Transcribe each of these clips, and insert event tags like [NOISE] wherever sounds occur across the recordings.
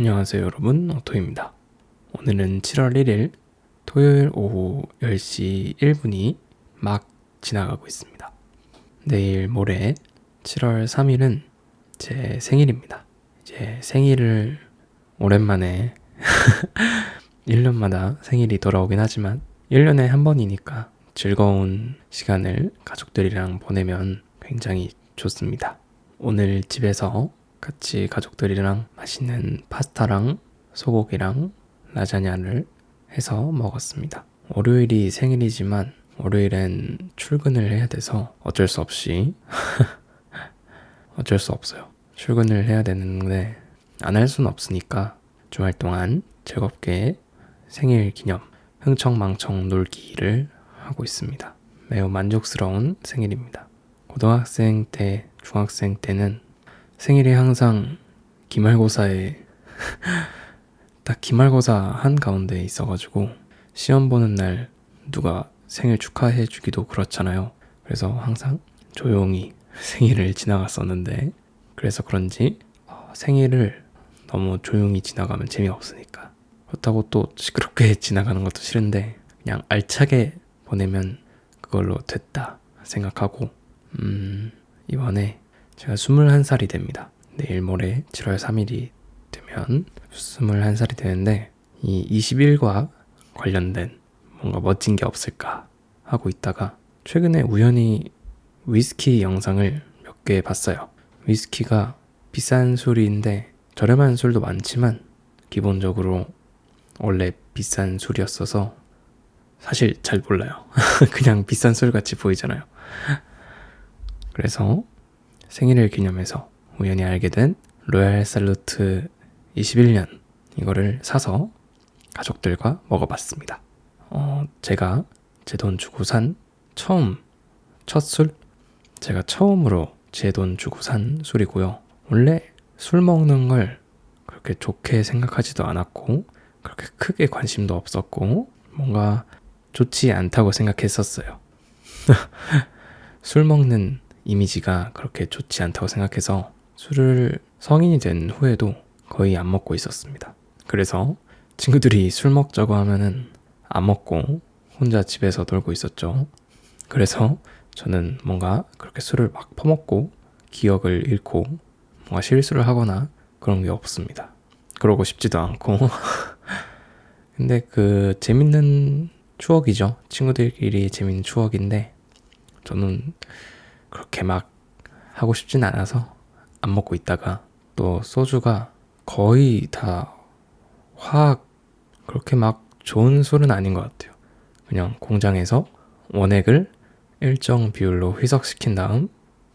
안녕하세요 여러분 오토입니다. 오늘은 7월 1일 토요일 오후 10시 1분이 막 지나가고 있습니다. 내일 모레 7월 3일은 제 생일입니다. 이제 생일을 오랜만에 [LAUGHS] 1년마다 생일이 돌아오긴 하지만 1년에 한 번이니까 즐거운 시간을 가족들이랑 보내면 굉장히 좋습니다. 오늘 집에서 같이 가족들이랑 맛있는 파스타랑 소고기랑 라자냐를 해서 먹었습니다. 월요일이 생일이지만 월요일엔 출근을 해야 돼서 어쩔 수 없이 [LAUGHS] 어쩔 수 없어요. 출근을 해야 되는데 안 할 수는 없으니까 주말 동안 즐겁게 생일 기념 흥청망청 놀기를 하고 있습니다. 매우 만족스러운 생일입니다. 고등학생 때, 중학생 때는 생일이 항상 기말고사에 [LAUGHS] 딱 기말고사 한 가운데 있어가지고 시험 보는 날 누가 생일 축하해 주기도 그렇잖아요. 그래서 항상 조용히 [LAUGHS] 생일을 지나갔었는데 그래서 그런지 어, 생일을 너무 조용히 지나가면 재미없으니까 그렇다고 또 시끄럽게 [LAUGHS] 지나가는 것도 싫은데 그냥 알차게 보내면 그걸로 됐다 생각하고 음 이번에 제가 21살이 됩니다. 내일 모레 7월 3일이 되면 21살이 되는데 이 21과 관련된 뭔가 멋진 게 없을까 하고 있다가 최근에 우연히 위스키 영상을 몇 개 봤어요. 위스키가 비싼 술인데 저렴한 술도 많지만 기본적으로 원래 비싼 술이었어서 사실 잘 몰라요. [LAUGHS] 그냥 비싼 술 같이 보이잖아요. 그래서 생일을 기념해서 우연히 알게 된 로얄 살루트 21년 이거를 사서 가족들과 먹어봤습니다. 어, 제가 제 돈 주고 산 처음 첫 술? 제가 처음으로 제 돈 주고 산 술이고요. 원래 술 먹는 걸 그렇게 좋게 생각하지도 않았고 그렇게 크게 관심도 없었고 뭔가 좋지 않다고 생각했었어요. [LAUGHS] 술 먹는 이미지가 그렇게 좋지 않다고 생각해서 술을 성인이 된 후에도 거의 안 먹고 있었습니다. 그래서 친구들이 술 먹자고 하면은 안 먹고 혼자 집에서 놀고 있었죠. 그래서 저는 뭔가 그렇게 술을 막 퍼먹고 기억을 잃고 뭔가 실수를 하거나 그런 게 없습니다. 그러고 싶지도 않고. [LAUGHS] 근데 그 재밌는 추억이죠. 친구들끼리 재밌는 추억인데 저는 그렇게 막 하고 싶진 않아서 안 먹고 있다가 또 소주가 거의 다 화학 그렇게 막 좋은 술은 아닌 것 같아요. 그냥 공장에서 원액을 일정 비율로 희석시킨 다음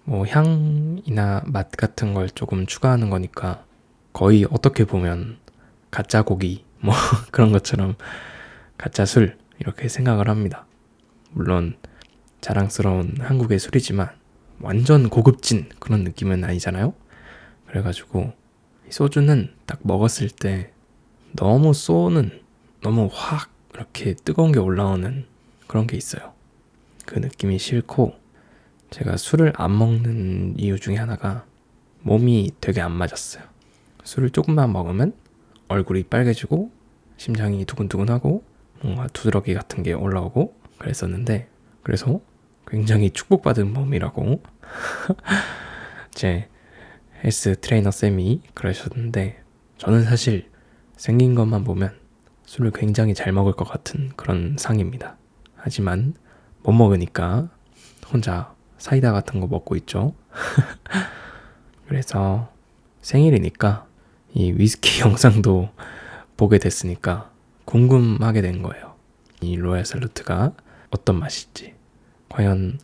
뭐 향이나 맛 같은 걸 조금 추가하는 거니까 거의 어떻게 보면 가짜 고기 뭐 [LAUGHS] 그런 것처럼 가짜 술 이렇게 생각을 합니다. 물론 자랑스러운 한국의 술이지만 완전 고급진 그런 느낌은 아니잖아요. 그래가지고 소주는 딱 먹었을 때 너무 쏘는 너무 확 이렇게 뜨거운 게 올라오는 그런 게 있어요. 그 느낌이 싫고 제가 술을 안 먹는 이유 중에 하나가 몸이 되게 안 맞았어요. 술을 조금만 먹으면 얼굴이 빨개지고 심장이 두근두근하고 뭔가 두드러기 같은 게 올라오고 그랬었는데 그래서 굉장히 축복받은 몸이라고 제 헬스 트레이너 쌤이 그러셨는데 저는 사실 생긴 것만 보면 술을 굉장히 잘 먹을 것 같은 그런 상입니다. 하지만 못 먹으니까 혼자 사이다 같은 거 먹고 있죠. [LAUGHS] 그래서 생일이니까 이 위스키 [LAUGHS] 영상도 보게 됐으니까 궁금하게 된 거예요. 이 로얄 살루트가 어떤 맛일지, 과연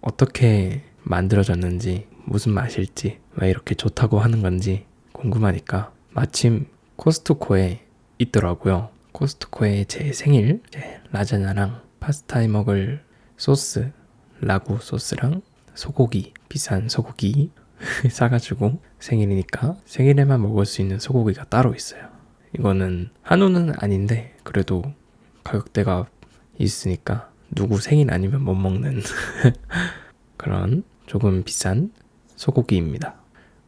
어떻게 만들어졌는지, 무슨 맛일지, 왜 이렇게 좋다고 하는 건지 궁금하니까 마침 코스트코에 있더라고요. 코스트코에 제 생일 제 라자냐랑 파스타에 먹을 소스 라구 소스랑 소고기 비싼 소고기 [LAUGHS] 사가지고 생일이니까 생일에만 먹을 수 있는 소고기가 따로 있어요. 이거는 한우는 아닌데 그래도 가격대가 있으니까 누구 생일 아니면 못 먹는 [LAUGHS] 그런 조금 비싼 소고기입니다.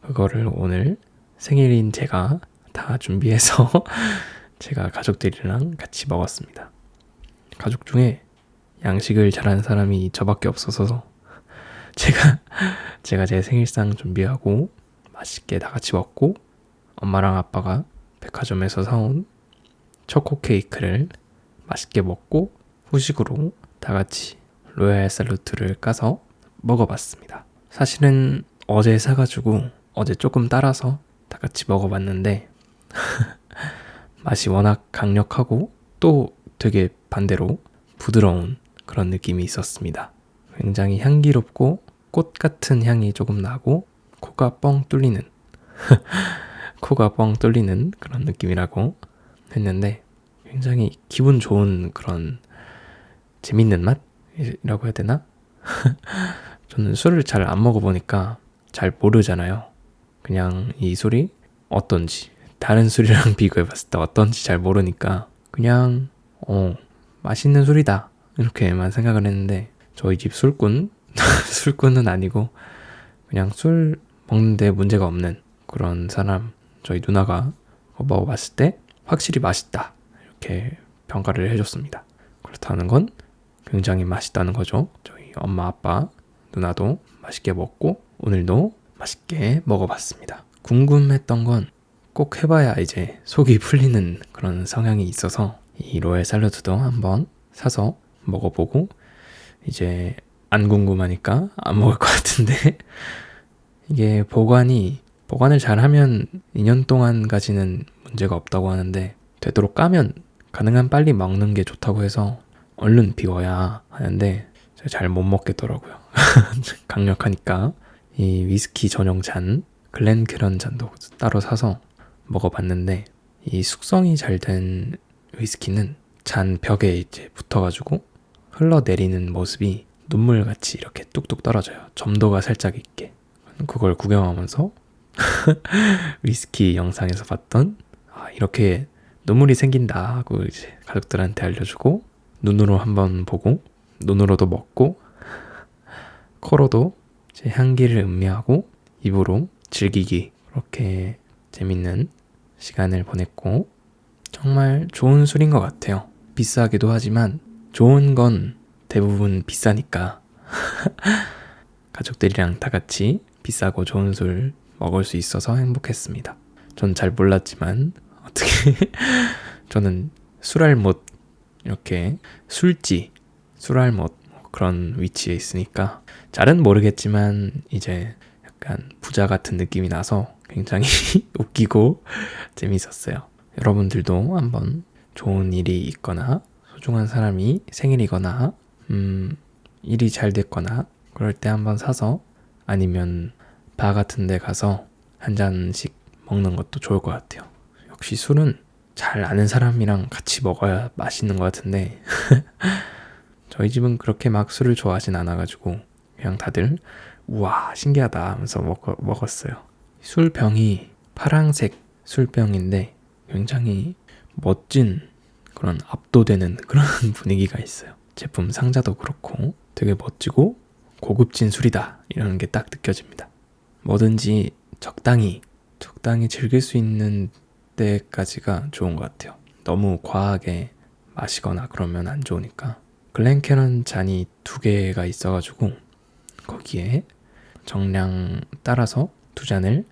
그거를 오늘 생일인 제가 다 준비해서 [LAUGHS] 제가 가족들이랑 같이 먹었습니다. 가족 중에 양식을 잘하는 사람이 저밖에 없어서 [LAUGHS] 제가 제가 제 생일상 준비하고 맛있게 다 같이 먹고 엄마랑 아빠가 백화점에서 사온 초코 케이크를 맛있게 먹고 후식으로 다 같이 로얄 샐러드를 까서 먹어봤습니다. 사실은 어제 사가지고 어제 조금 따라서 다 같이 먹어봤는데 [LAUGHS] 맛이 워낙 강력하고 또 되게 반대로 부드러운 그런 느낌이 있었습니다. 굉장히 향기롭고 꽃 같은 향이 조금 나고 코가 뻥 뚫리는 [LAUGHS] 코가 뻥 뚫리는 그런 느낌이라고 했는데 굉장히 기분 좋은 그런 재밌는 맛이라고 해야 되나? [LAUGHS] 저는 술을 잘 안 먹어보니까 잘 모르잖아요. 그냥 이 술이 어떤지 다른 술이랑 [LAUGHS] 비교해봤을 때 어떤지 잘 모르니까 그냥 어 맛있는 술이다 이렇게만 생각을 했는데 저희 집 술꾼 [LAUGHS] 술꾼은 아니고 그냥 술 먹는데 문제가 없는 그런 사람 저희 누나가 먹어봤을 때 확실히 맛있다 이렇게 평가를 해줬습니다. 그렇다는 건 굉장히 맛있다는 거죠. 저희 엄마 아빠 누나도 맛있게 먹고 오늘도 맛있게 먹어봤습니다. 궁금했던 건 꼭 해봐야 이제 속이 풀리는 그런 성향이 있어서 이 로얄 샐러드도 한번 사서 먹어보고 이제 안 궁금하니까 안 먹을 것 같은데 [LAUGHS] 이게 보관이 보관을 잘하면 2년 동안까지는 문제가 없다고 하는데 되도록 까면 가능한 빨리 먹는 게 좋다고 해서 얼른 비워야 하는데 제가 잘 못 먹겠더라고요. [LAUGHS] 강력하니까 이 위스키 전용 잔 글렌캐런 잔도 따로 사서 먹어봤는데 이 숙성이 잘 된 위스키는 잔 벽에 이제 붙어가지고 흘러내리는 모습이 눈물같이 이렇게 뚝뚝 떨어져요. 점도가 살짝 있게. 그걸 구경하면서 [LAUGHS] 위스키 영상에서 봤던 아, 이렇게 눈물이 생긴다 하고 이제 가족들한테 알려주고 눈으로 한번 보고 눈으로도 먹고 코로도 제 향기를 음미하고 입으로 즐기기 그렇게 재밌는 시간을 보냈고 정말 좋은 술인 것 같아요. 비싸기도 하지만 좋은 건 대부분 비싸니까 [LAUGHS] 가족들이랑 다 같이 비싸고 좋은 술 먹을 수 있어서 행복했습니다. 전 잘 몰랐지만 어떻게 [LAUGHS] 저는 술알 못 이렇게 술지 술알못 그런 위치에 있으니까 잘은 모르겠지만 이제 약간 부자 같은 느낌이 나서 굉장히 [LAUGHS] 웃기고 재밌었어요. 여러분들도 한번 좋은 일이 있거나 소중한 사람이 생일이거나 음 일이 잘 됐거나 그럴 때 한번 사서 아니면 바 같은 데 가서 한 잔씩 먹는 것도 좋을 것 같아요. 역시 술은 잘 아는 사람이랑 같이 먹어야 맛있는 것 같은데 [LAUGHS] 저희 집은 그렇게 막 술을 좋아하진 않아가지고 그냥 다들 우와 신기하다 하면서 먹, 먹었어요. 술병이 파랑색 술병인데 굉장히 멋진 그런 압도되는 [LAUGHS] 그런 분위기가 있어요. 제품 상자도 그렇고 되게 멋지고 고급진 술이다 이런 게 딱 느껴집니다. 뭐든지 적당히 적당히 즐길 수 있는 때까지가 좋은 것 같아요. 너무 과하게 마시거나 그러면 안 좋으니까. 글렌캐런 잔이 두 개가 있어가지고 거기에 정량 따라서 두 잔을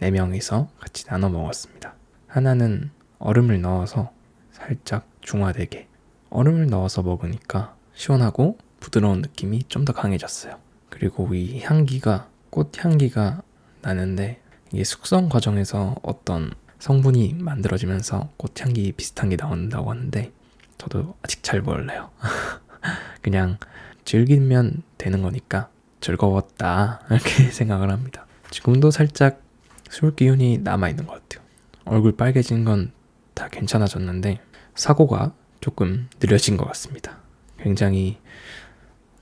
네 명이서 같이 나눠 먹었습니다. 하나는 얼음을 넣어서 살짝 중화되게 얼음을 넣어서 먹으니까 시원하고 부드러운 느낌이 좀 더 강해졌어요. 그리고 이 향기가 꽃 향기가 나는데 이게 숙성 과정에서 어떤 성분이 만들어지면서 꽃향기 비슷한 게 나온다고 하는데 저도 아직 잘 몰라요. [LAUGHS] 그냥 즐기면 되는 거니까 즐거웠다 이렇게 [LAUGHS] 생각을 합니다. 지금도 살짝 술 기운이 남아 있는 것 같아요. 얼굴 빨개진 건 다 괜찮아졌는데 사고가 조금 느려진 것 같습니다. 굉장히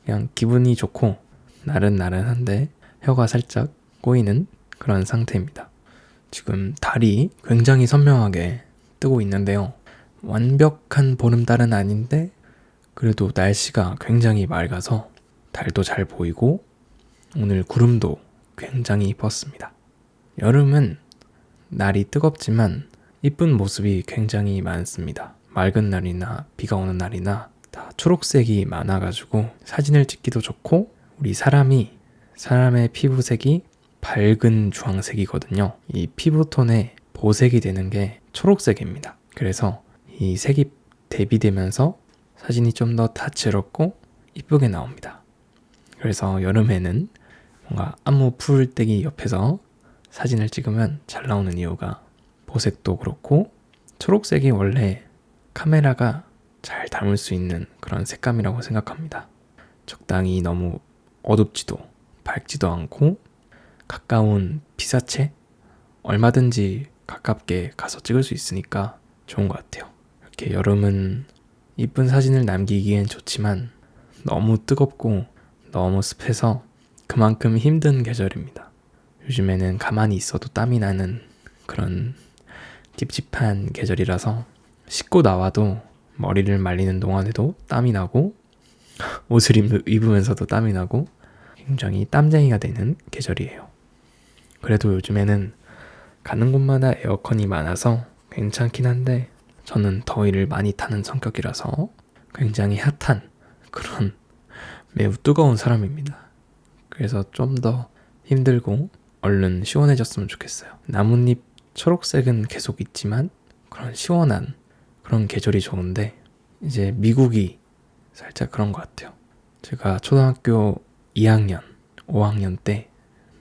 그냥 기분이 좋고 나른나른한데 혀가 살짝 꼬이는 그런 상태입니다. 지금 달이 굉장히 선명하게 뜨고 있는데요. 완벽한 보름달은 아닌데 그래도 날씨가 굉장히 맑아서 달도 잘 보이고 오늘 구름도 굉장히 이뻤습니다. 여름은 날이 뜨겁지만 이쁜 모습이 굉장히 많습니다. 맑은 날이나 비가 오는 날이나 다 초록색이 많아가지고 사진을 찍기도 좋고 우리 사람이 사람의 피부색이 밝은 주황색이거든요. 이 피부톤의 보색이 되는 게 초록색입니다. 그래서 이 색이 대비되면서 사진이 좀 더 다채롭고 이쁘게 나옵니다. 그래서 여름에는 뭔가 안무 풀떼기 옆에서 사진을 찍으면 잘 나오는 이유가 보색도 그렇고 초록색이 원래 카메라가 잘 담을 수 있는 그런 색감이라고 생각합니다. 적당히 너무 어둡지도 밝지도 않고 가까운 피사체 얼마든지 가깝게 가서 찍을 수 있으니까 좋은 것 같아요. 이렇게 여름은 이쁜 사진을 남기기엔 좋지만 너무 뜨겁고 너무 습해서 그만큼 힘든 계절입니다. 요즘에는 가만히 있어도 땀이 나는 그런 찝찝한 계절이라서 씻고 나와도 머리를 말리는 동안에도 땀이 나고 [LAUGHS] 옷을 입으면서도 땀이 나고 굉장히 땀쟁이가 되는 계절이에요. 그래도 요즘에는 가는 곳마다 에어컨이 많아서 괜찮긴 한데 저는 더위를 많이 타는 성격이라서 굉장히 핫한 그런 매우 뜨거운 사람입니다. 그래서 좀 더 힘들고 얼른 시원해졌으면 좋겠어요. 나뭇잎 초록색은 계속 있지만 그런 시원한 그런 계절이 좋은데 이제 미국이 살짝 그런 것 같아요. 제가 초등학교 2학년, 5학년 때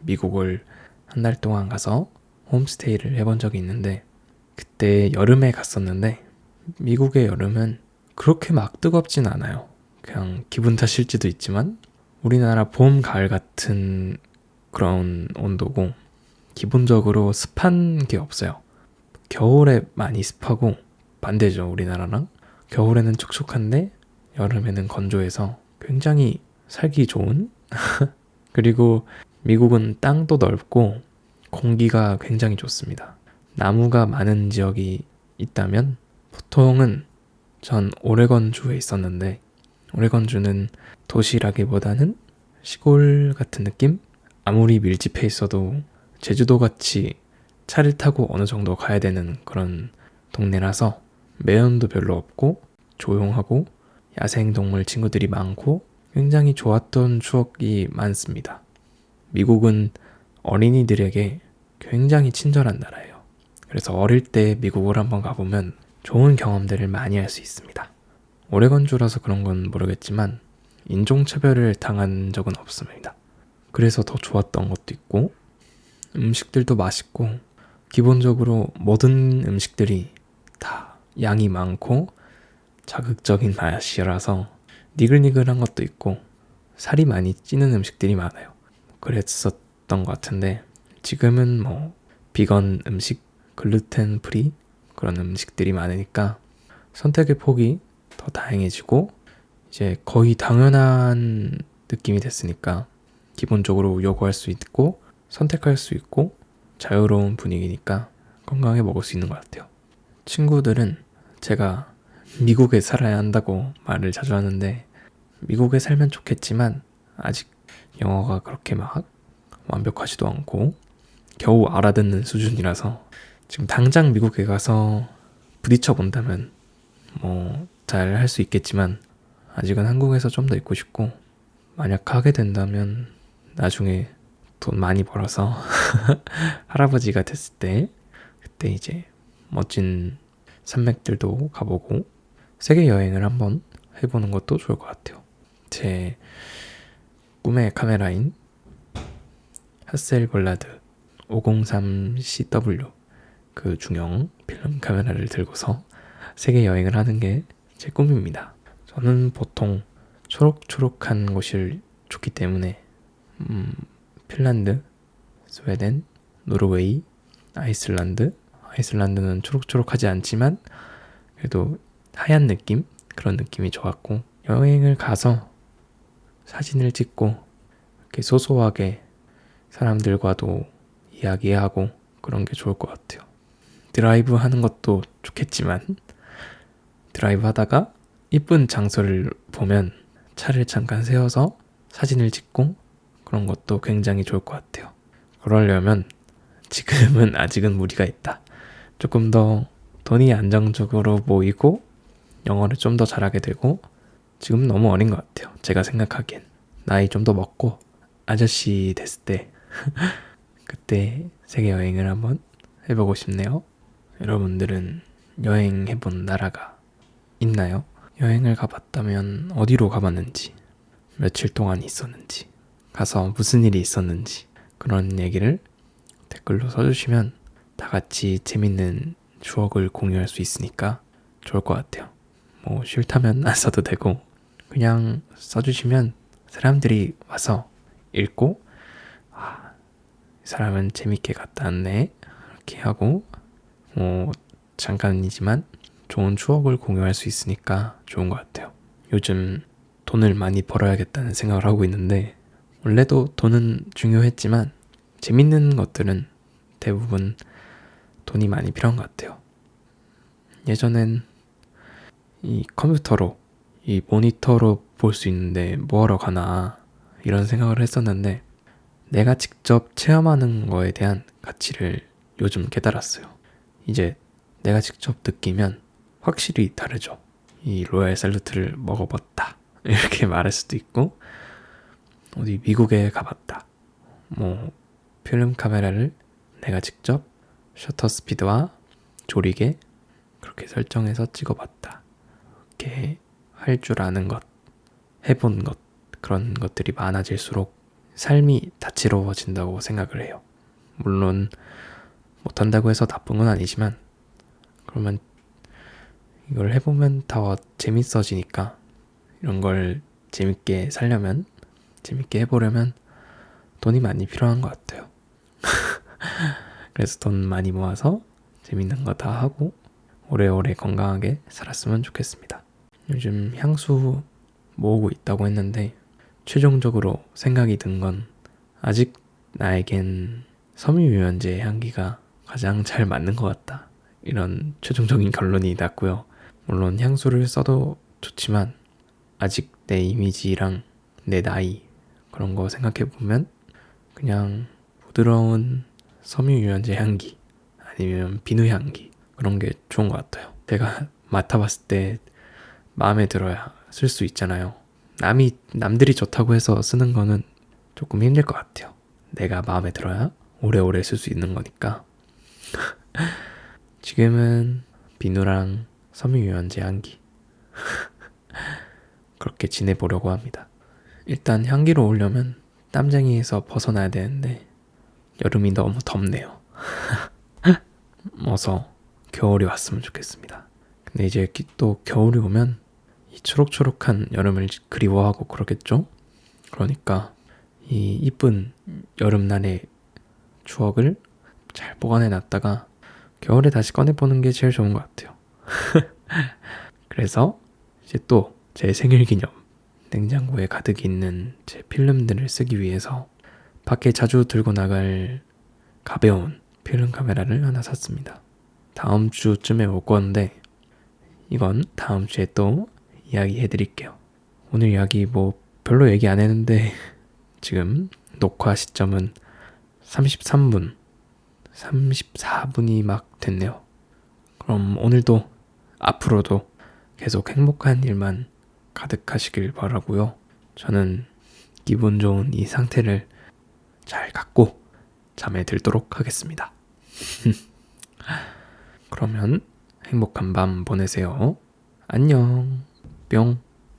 미국을 한 달 동안 가서 홈스테이를 해본 적이 있는데 그때 여름에 갔었는데 미국의 여름은 그렇게 막 뜨겁진 않아요. 그냥 기분 탓일지도 있지만 우리나라 봄, 가을 같은 그런 온도고 기본적으로 습한 게 없어요. 겨울에 많이 습하고 반대죠, 우리나라랑. 겨울에는 촉촉한데 여름에는 건조해서 굉장히 살기 좋은? [LAUGHS] 그리고 미국은 땅도 넓고 공기가 굉장히 좋습니다. 나무가 많은 지역이 있다면 보통은 전 오레건주에 있었는데 오레건주는 도시라기보다는 시골 같은 느낌? 아무리 밀집해 있어도 제주도 같이 차를 타고 어느 정도 가야 되는 그런 동네라서 매연도 별로 없고 조용하고 야생동물 친구들이 많고 굉장히 좋았던 추억이 많습니다. 미국은 어린이들에게 굉장히 친절한 나라예요. 그래서 어릴 때 미국을 한번 가보면 좋은 경험들을 많이 할 수 있습니다. 오레건주라서 그런 건 모르겠지만 인종차별을 당한 적은 없습니다. 그래서 더 좋았던 것도 있고 음식들도 맛있고 기본적으로 모든 음식들이 다 양이 많고 자극적인 맛이라서 니글니글한 것도 있고 살이 많이 찌는 음식들이 많아요. 그랬었던 것 같은데 지금은 뭐 비건 음식, 글루텐 프리 그런 음식들이 많으니까 선택의 폭이 더 다양해지고 이제 거의 당연한 느낌이 됐으니까 기본적으로 요구할 수 있고 선택할 수 있고 자유로운 분위기니까 건강하게 먹을 수 있는 것 같아요. 친구들은 제가 미국에 살아야 한다고 말을 자주 하는데 미국에 살면 좋겠지만 아직 영어가 그렇게 막 완벽하지도 않고 겨우 알아듣는 수준이라서 지금 당장 미국에 가서 부딪혀 본다면 뭐 잘 할 수 있겠지만 아직은 한국에서 좀 더 있고 싶고 만약 하게 된다면 나중에 돈 많이 벌어서 [LAUGHS] 할아버지가 됐을 때 그때 이제 멋진 산맥들도 가보고 세계 여행을 한번 해보는 것도 좋을 것 같아요. 제 꿈의 카메라인 하셀볼라드 503CW 그 중형 필름 카메라를 들고서 세계 여행을 하는 게 제 꿈입니다. 저는 보통 초록초록한 곳이 좋기 때문에 음, 핀란드, 스웨덴, 노르웨이, 아이슬란드 아이슬란드는 초록초록하지 않지만 그래도 하얀 느낌 그런 느낌이 좋았고 여행을 가서 사진을 찍고 이렇게 소소하게 사람들과도 이야기하고 그런 게 좋을 것 같아요. 드라이브 하는 것도 좋겠지만 드라이브 하다가 이쁜 장소를 보면 차를 잠깐 세워서 사진을 찍고 그런 것도 굉장히 좋을 것 같아요. 그러려면 지금은 [LAUGHS] 아직은 무리가 있다. 조금 더 돈이 안정적으로 모이고 영어를 좀 더 잘하게 되고 지금 너무 어린 것 같아요. 제가 생각하기엔 나이 좀 더 먹고 아저씨 됐을 때 [LAUGHS] 그때 세계 여행을 한번 해보고 싶네요. 여러분들은 여행해본 나라가 있나요? 여행을 가봤다면 어디로 가봤는지, 며칠 동안 있었는지, 가서 무슨 일이 있었는지 그런 얘기를 댓글로 써주시면 다 같이 재밌는 추억을 공유할 수 있으니까 좋을 것 같아요. 뭐 싫다면 안 써도 되고 그냥 써주시면 사람들이 와서 읽고 아, 이 사람은 재밌게 갔다 왔네 이렇게 하고 뭐 잠깐이지만 좋은 추억을 공유할 수 있으니까 좋은 것 같아요. 요즘 돈을 많이 벌어야겠다는 생각을 하고 있는데 원래도 돈은 중요했지만 재밌는 것들은 대부분 돈이 많이 필요한 것 같아요. 예전엔 이 컴퓨터로 이 모니터로 볼 수 있는데 뭐하러 가나 이런 생각을 했었는데 내가 직접 체험하는 거에 대한 가치를 요즘 깨달았어요. 이제 내가 직접 느끼면 확실히 다르죠. 이 로얄 샐러드를 먹어봤다. [LAUGHS] 이렇게 말할 수도 있고, 어디 미국에 가봤다. 뭐, 필름 카메라를 내가 직접 셔터 스피드와 조리개 그렇게 설정해서 찍어봤다. 이렇게 할 줄 아는 것, 해본 것, 그런 것들이 많아질수록 삶이 다채로워진다고 생각을 해요. 물론, 못한다고 해서 나쁜 건 아니지만, 그러면 이걸 해보면 더 재밌어지니까 이런 걸 재밌게 살려면 재밌게 해보려면 돈이 많이 필요한 것 같아요. [LAUGHS] 그래서 돈 많이 모아서 재밌는 거 다 하고 오래오래 건강하게 살았으면 좋겠습니다. 요즘 향수 모으고 있다고 했는데 최종적으로 생각이 든 건 아직 나에겐 섬유유연제 향기가 가장 잘 맞는 것 같다. 이런 최종적인 결론이 났고요. 물론 향수를 써도 좋지만 아직 내 이미지랑 내 나이 그런 거 생각해 보면 그냥 부드러운 섬유유연제 향기 아니면 비누 향기 그런 게 좋은 것 같아요. 제가 [LAUGHS] 맡아봤을 때 마음에 들어야 쓸 수 있잖아요. 남이 남들이 좋다고 해서 쓰는 거는 조금 힘들 것 같아요. 내가 마음에 들어야 오래오래 쓸 수 있는 거니까. [LAUGHS] 지금은 비누랑 섬유유연제 향기 [LAUGHS] 그렇게 지내보려고 합니다. 일단 향기로 오려면 땀쟁이에서 벗어나야 되는데 여름이 너무 덥네요. [LAUGHS] 어서 겨울이 왔으면 좋겠습니다. 근데 이제 또 겨울이 오면 이 초록초록한 여름을 그리워하고 그러겠죠? 그러니까 이 이쁜 여름날의 추억을 잘 보관해 놨다가 겨울에 다시 꺼내보는 게 제일 좋은 것 같아요. [LAUGHS] 그래서 이제 또 제 생일 기념 냉장고에 가득 있는 제 필름들을 쓰기 위해서 밖에 자주 들고 나갈 가벼운 필름 카메라를 하나 샀습니다. 다음 주쯤에 올 건데 이건 다음 주에 또 이야기 해 드릴게요. 오늘 이야기 뭐 별로 얘기 안 했는데 [LAUGHS] 지금 녹화 시점은 33분, 34분이 막 됐네요. 그럼 오늘도 앞으로도 계속 행복한 일만 가득하시길 바라고요. 저는 기분 좋은 이 상태를 잘 갖고 잠에 들도록 하겠습니다. [LAUGHS] 그러면 행복한 밤 보내세요. 안녕. 뿅.